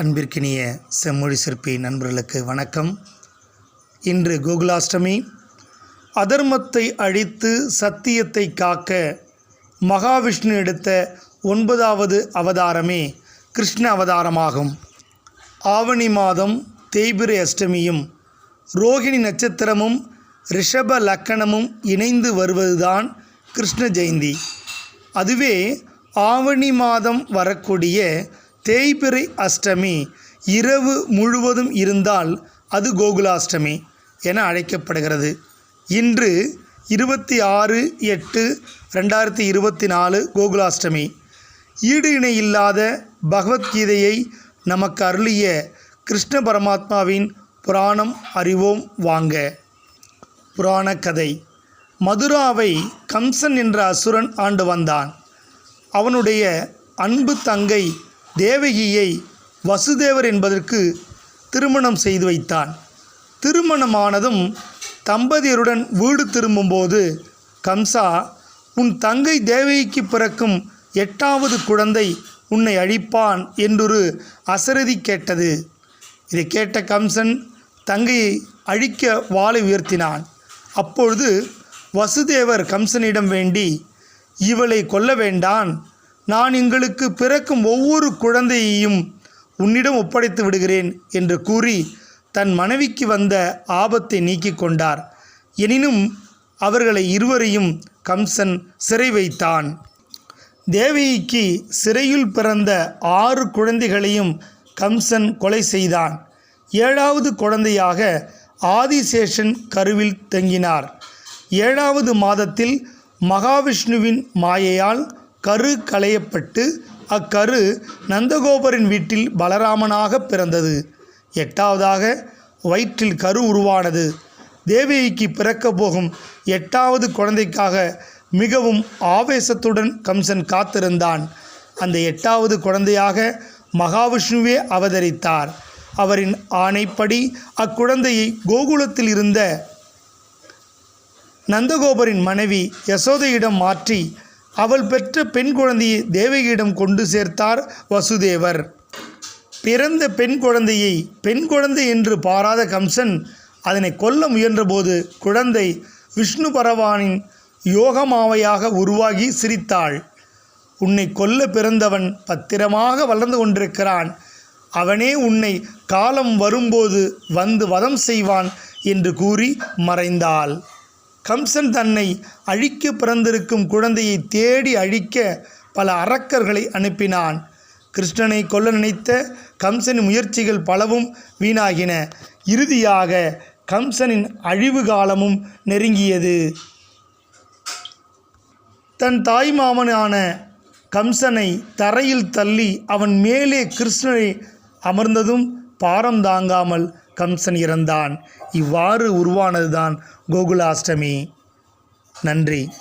அன்பிற்கினிய செம்மொழி சிற்பி நண்பர்களுக்கு வணக்கம். இன்று கோகுலாஷ்டமி அதர்மத்தை அழித்து சத்தியத்தை காக்க மகாவிஷ்ணு எடுத்த ஒன்பதாவது அவதாரமே கிருஷ்ண அவதாரமாகும். ஆவணி மாதம் தேய்பிரை அஷ்டமியும் ரோகிணி நட்சத்திரமும் ரிஷப லக்கணமும் இணைந்து வருவதுதான் கிருஷ்ண ஜெயந்தி. அதுவே ஆவணி மாதம் வரக்கூடிய தேய்பிறை அஷ்டமி இரவு முழுவதும் இருந்தால் அது கோகுலாஷ்டமி என அழைக்கப்படுகிறது. இன்று இருபத்தி ஆறு எட்டு ரெண்டாயிரத்தி இருபத்தி நாலு கோகுலாஷ்டமி. ஈடு இணை இல்லாத பகவத்கீதையை நமக்கு அருளிய கிருஷ்ண பரமாத்மாவின் புராணம் அறிவோம் வாங்க. புராண கதை. மதுராவை கம்சன் என்ற அசுரன் ஆண்டு வந்தான். அவனுடைய அன்பு தங்கை தேவகியை வசுதேவர் என்பதற்கு திருமணம் செய்து வைத்தான். திருமணமானதும் தம்பதியருடன் வீடு திரும்பும்போது கம்சா உன் தங்கை தேவகிக்கு பிறக்கும் எட்டாவது குழந்தை உன்னை அழிப்பான் என்றொரு அசரதி கேட்டது. இதை கேட்ட கம்சன் தங்கையை அழிக்க வாளை உயர்த்தினான். அப்பொழுது வசுதேவர் கம்சனிடம் வேண்டி இவளை கொல்ல வேண்டான் நான் எங்களுக்கு பிறக்கும் ஒவ்வொரு குழந்தையையும் உன்னிடம் ஒப்படைத்து விடுகிறேன் என்று கூறி தன் மனைவிக்கு வந்த ஆபத்தை நீக்கிக் கொண்டார். எனினும் அவர்களை இருவரையும் கம்சன் சிறை வைத்தான். தேவகிக்கு சிறையில் பிறந்த ஆறு குழந்தைகளையும் கம்சன் கொலை செய்தான். ஏழாவது குழந்தையாக ஆதிசேஷன் கருவில் தங்கினார். ஏழாவது மாதத்தில் மகாவிஷ்ணுவின் மாயையால் கரு களையப்பட்டு அக்கரு நந்தகோபரின் வீட்டில் பலராமனாக பிறந்தது. எட்டாவதாக வயிற்றில் கரு உருவானது. தேவகிக்கு பிறக்கப் போகும் எட்டாவது குழந்தைக்காக மிகவும் ஆவேசத்துடன் கம்சன் காத்திருந்தான். அந்த எட்டாவது குழந்தையாக மகாவிஷ்ணுவே அவதரித்தார். அவரின் ஆணைப்படி அக்குழந்தையை கோகுலத்தில் இருந்த நந்தகோபரின் மனைவி யசோதையிடம் மாற்றி அவள் பெற்ற பெண் குழந்தையை தேவகியிடம் கொண்டு சேர்த்தார் வசுதேவர். பிறந்த பெண் குழந்தையை பெண் குழந்தை என்று பாராத கம்சன் அதனை கொல்ல முயன்றபோது குழந்தை விஷ்ணு பரவானின் யோகமாவையாக உருவாகி சிரித்தாள். உன்னை கொல்ல பிறந்தவன் பத்திரமாக வளர்ந்து கொண்டிருக்கிறான். அவனே உன்னை காலம் வரும்போது வந்து வதம் செய்வான் என்று கூறி மறைந்தாள். கம்சன் தன்னை அழிக்க பிறந்திருக்கும் குழந்தையை தேடி அழிக்க பல அரக்கர்களை அனுப்பினான். கிருஷ்ணனை கொல்ல நினைத்த கம்சனின் முயற்சிகள் பலவும் வீணாகின. இறுதியாக கம்சனின் அழிவு காலமும் நெருங்கியது. தன் தாய் மாமனான கம்சனை தரையில் தள்ளி அவன் மேலே கிருஷ்ணனை அமர்ந்ததும் பாரம் தாங்காமல் கம்சன் இறந்தான். இவ்வாறு உருவானதுதான் கோகுலாஷ்டமி. நன்றி.